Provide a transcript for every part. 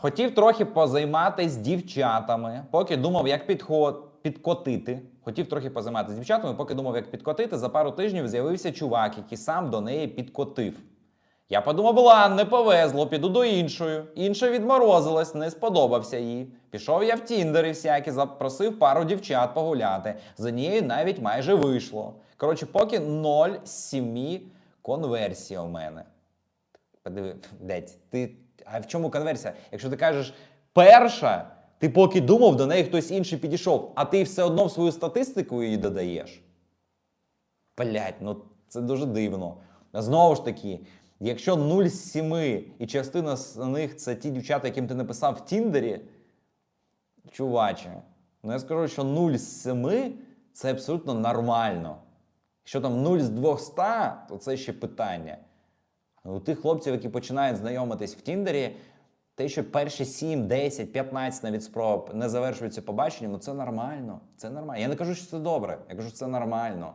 Хотів трохи позайматись дівчатами, поки думав, як підход... підкотити. Хотів трохи позайматися дівчатами, поки думав, як підкотити. За пару тижнів з'явився чувак, який сам до неї підкотив. Я подумав, ладно, не повезло, піду до іншої. Інша відморозилась, не сподобався їй. Пішов я в Тіндері всякі, запросив пару дівчат погуляти. З однією навіть майже вийшло. Коротше, поки 0 з 7 конверсія у мене. Ти. А в чому конверсія? Якщо ти кажеш перша, ти поки думав, до неї хтось інший підійшов, а ти все одно в свою статистику її додаєш. Блять, ну це дуже дивно. Знову ж таки, якщо 0 з 7 і частина з них це ті дівчата, яким ти написав в Тіндері, чуваче, ну я скажу, що 0 з 7 це абсолютно нормально. Якщо там 0 з 200, то це ще питання. У тих хлопців, які починають знайомитись в Тіндері, те, що перші 7, 10, 15 навіть спроб не завершуються побаченням, ну це нормально. Це нормально. Я не кажу, що це добре. Я кажу, що це нормально.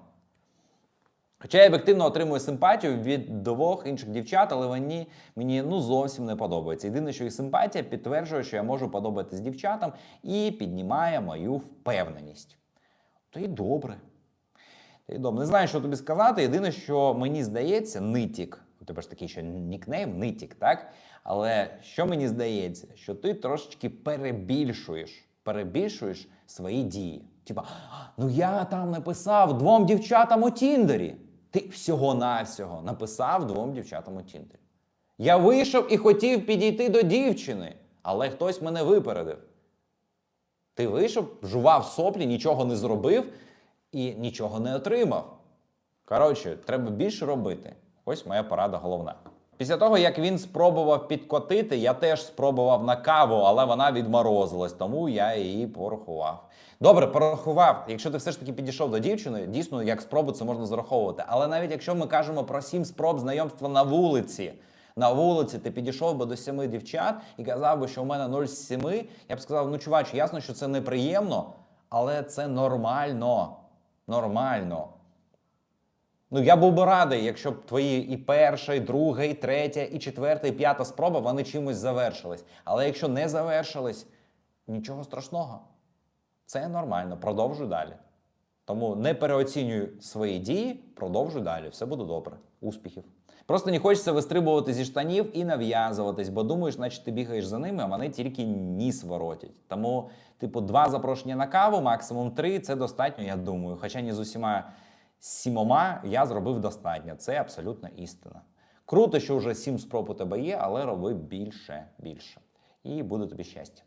Хоча я об'єктивно отримую симпатію від двох інших дівчат, але вони мені ну зовсім не подобаються. Єдине, що їх симпатія підтверджує, що я можу подобатись дівчатам і піднімає мою впевненість. То і добре. То і добре. Не знаю, що тобі сказати. Єдине, що мені здається, нитік. У тебе ж такий ще нікнейм, нитік, так? Але що мені здається, що ти трошечки перебільшуєш, перебільшуєш свої дії. Типа, ну я там написав двом дівчатам у Тіндері. Ти всього-навсього написав двом дівчатам у Тіндері. Я вийшов і хотів підійти до дівчини, але хтось мене випередив. Ти вийшов, жував соплі, нічого не зробив і нічого не отримав. Коротше, треба більше робити. Ось моя порада головна. Після того, як він спробував підкотити, я теж спробував на каву, але вона відморозилась, тому я її порахував. Добре, порахував. Якщо ти все ж таки підійшов до дівчини, дійсно, як спробу це можна зараховувати. Але навіть якщо ми кажемо про сім спроб знайомства на вулиці, на вулиці ти підійшов би до семи дівчат і казав би, що у мене 0 з 7, я б сказав, ну чувач, ясно, що це неприємно, але це нормально. Нормально. Ну, я був би радий, якщо б твої і перша, і друга, і третя, і четверта, і п'ята спроба вони чимось завершились. Але якщо не завершились, нічого страшного. Це нормально, продовжуй далі. Тому не переоцінюй свої дії, продовжуй далі. Все буде добре. Успіхів. Просто не хочеться вистрибувати зі штанів і нав'язуватись, бо думаєш, наче ти бігаєш за ними, а вони тільки ніс воротять. Тому, типу, два запрошення на каву, максимум три це достатньо, я думаю. Хоча не з усіма сімома я зробив достатньо. Це абсолютно істина. Круто, що вже сім спроб у тебе є, але роби більше, більше. І буде тобі щастя.